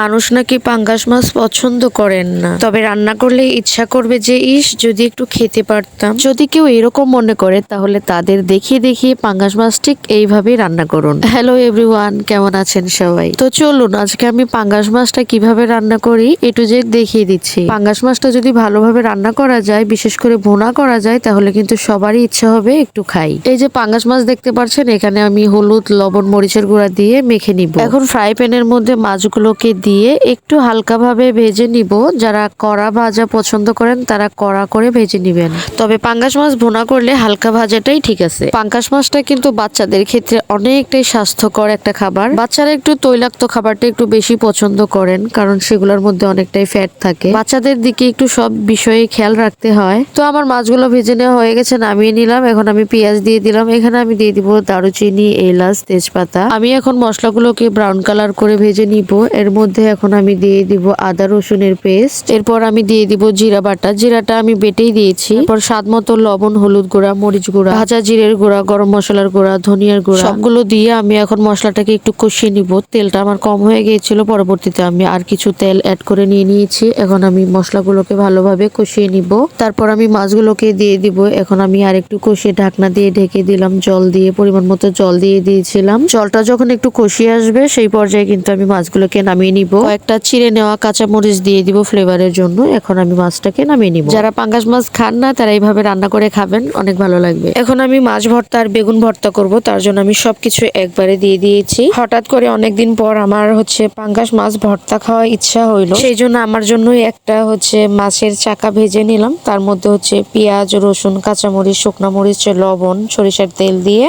মানুষ নাকি পাঙ্গাস মাছ পছন্দ করেন না। তবে রান্না করলে ইচ্ছা করবে যে, ইস, যদি একটু খেতে পারতাম। যদি কেউ এরকম মনে করে, তাহলে তাদের দেখিয়ে দেখিয়ে পাঙ্গাস মাছ ঠিক এইভাবেই রান্না করুন। হ্যালো এভরিওয়ান কেমন আছেন সবাই? তো চলুন, আজকে আমি পাঙ্গাস মাছটা কীভাবে রান্না করি একটু যে দেখিয়ে দিচ্ছি। পাঙ্গাস মাছটা যদি ভালোভাবে রান্না করা যায়, বিশেষ করে ভুনা করা যায়, তাহলে কিন্তু সবারই ইচ্ছা হবে একটু খাই। এই যে পাঙ্গাস মাছ দেখতে পাচ্ছেন, এখানে আমি হলুদ, লবণ, মরিচের গুঁড়া দিয়ে মেখে নিব। এখন ফ্রাই প্যানের মধ্যে মাছগুলোকে দিয়ে একটু হালকাভাবে ভেজে নিব। যারা কড়া ভাজা পছন্দ করেন, তারা কড়া করে ভেজে নিবেন। তবে পাঙ্গাস মাছ ভুনা করলে হালকা ভাজাটাই ঠিক আছে। পাঙ্গাস মাছটা কিন্তু বাচ্চাদের ক্ষেত্রে অনেকটাই স্বাস্থ্যকর একটা খাবার। বাচ্চারা একটু তৈলাক্ত খাবারটা একটু বেশি পছন্দ করেন, কারণ সেগুলোর মধ্যে অনেকটাই ফ্যাট থাকে। বাচ্চাদের দিকে একটু সব বিষয়ে খেয়াল রাখতে হয়। তো আমার মাছগুলো ভেজে নেওয়া হয়ে গেছে, নামিয়ে নিলাম। এখন আমি পেঁয়াজ দিয়ে দিলাম। এখানে আমি দিয়ে দিব দারুচিনি, এলাচ, তেজপাতা। আমি এখন মশলাগুলোকে ব্রাউন কালার করে ভেজে নিব। এর মধ্যে এখন আমি দিয়ে দিব আদা রসুনের পেস্ট এরপর আমি দিয়ে দিব জিরা বাটা। জিরাটা আমি বেটেই দিয়েছি। এরপর স্বাদ মতো লবণ, হলুদ গুঁড়া, মরিচ গুঁড়া, ভাজা জিরের গুঁড়া, গরম মশলার গুঁড়া, ধনিয়ার গুঁড়া। সবগুলো দিয়ে আমি এখন মশলাটাকে একটু কষিয়ে নিব। তেলটা আমার কম হয়ে গিয়েছিল, পরবর্তীতে আমি আর কিছু তেল অ্যাড করে নিয়ে নিয়েছি। এখন আমি মশলাগুলোকে ভালোভাবে কষিয়ে নিব। তারপর আমি মাছগুলোকে দিয়ে দিব। এখন আমি আর একটু কষিয়ে ঢাকনা দিয়ে ঢেকে দিলাম। জল দিয়ে, পরিমাণ মতো জল দিয়ে দিয়েছিলাম। জলটা যখন একটু কষিয়ে আসবে, সেই পর্যায়ে কিন্তু আমি মাছগুলোকে নামিয়ে নিব। একটা চিড়ে নেওয়া কাঁচা মরিচ দিয়ে দিব ফ্লেভারের জন্য। এখন আমি মাছটাকে নামিয়ে নিব। যারা পাঙ্গাস মাছ খান না তারা এইভাবে রান্না করে খাবেন অনেক ভালো লাগবে। এখন আমি মাছ ভর্তা আর বেগুন ভর্তা করব তার জন্য আমি সবকিছু একবারে দিয়ে দিয়েছি। হঠাৎ করে অনেকদিন পর আমার হচ্ছে পাঙ্গাস মাছ ভর্তা খাওয়ার ইচ্ছা হইল। সেই জন্য আমার জন্যই একটা হচ্ছে মাছের চাকা ভেজে নিলাম। তার মধ্যে হচ্ছে পেঁয়াজ রসুন কাঁচামরিচ শুকনো মরিচ লবণ সরিষার তেল দিয়ে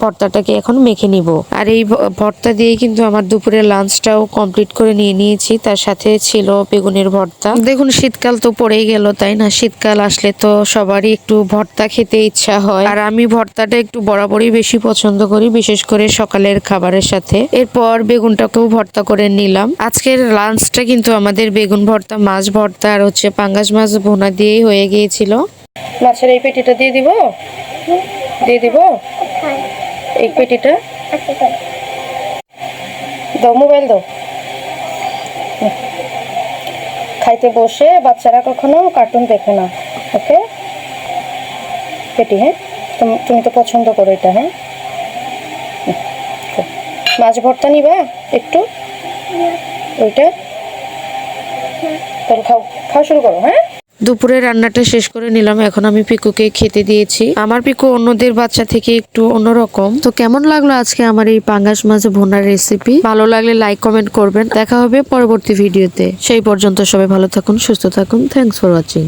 ভর্তাটাকে এখন মেখে নিব। আর এই ভর্তা দিয়ে কিন্তু আমার দুপুরের লাঞ্চটাও কমপ্লিট করে নিয়ে নিয়েছি। তার সাথে ছিল বেগুনের ভর্তা। দেখুন শীতকাল তো পড়েই গেল তাই না? শীতকাল আসলে তো সবারই একটু ভর্তা খেতে ইচ্ছা হয়। আর আমি ভর্তাটা একটু বরাবরই বেশি পছন্দ করি বিশেষ করে সকালের খাবারের সাথে। এরপর বেগুনটাকেও ভর্তা করে নিলাম। আজকের লাঞ্চটা কিন্তু আমাদের বেগুন ভর্তা মাছ ভর্তা আর হচ্ছে পাঙ্গাস মাছ ভোনা দিয়েই হয়ে গিয়েছিল। মাছের এই পেটিটা দিয়ে দিব? দিয়ে দিব? এই পেটিটা? দাও মোবাইল দাও। খাইতে বসে বাচ্চারা কখনো কার্টুন দেখে না ওকে পেটি হ্যাঁ? তুমি তুমি তো পছন্দ করো এটা হ্যাঁ? মাছ ভর্তা নিবা একটু? ওইটা? তাহলে খাও খাওয়া শুরু করো হ্যাঁ? দুপুরে রান্নাটা শেষ করে নিলাম। এখন আমি পিকুকে খেতে দিয়েছি। আমার পিকু অন্যদের বাচ্চা থেকে একটু অন্যরকম। তো কেমন লাগল আজকে আমার এই পাঙ্গাস মাছ ভোনার রেসিপি ভালো লাগলে লাইক কমেন্ট করবেন। দেখা হবে পরবর্তী ভিডিওতে সেই পর্যন্ত সবাই ভালো থাকুন, সুস্থ থাকুন। Thanks for watching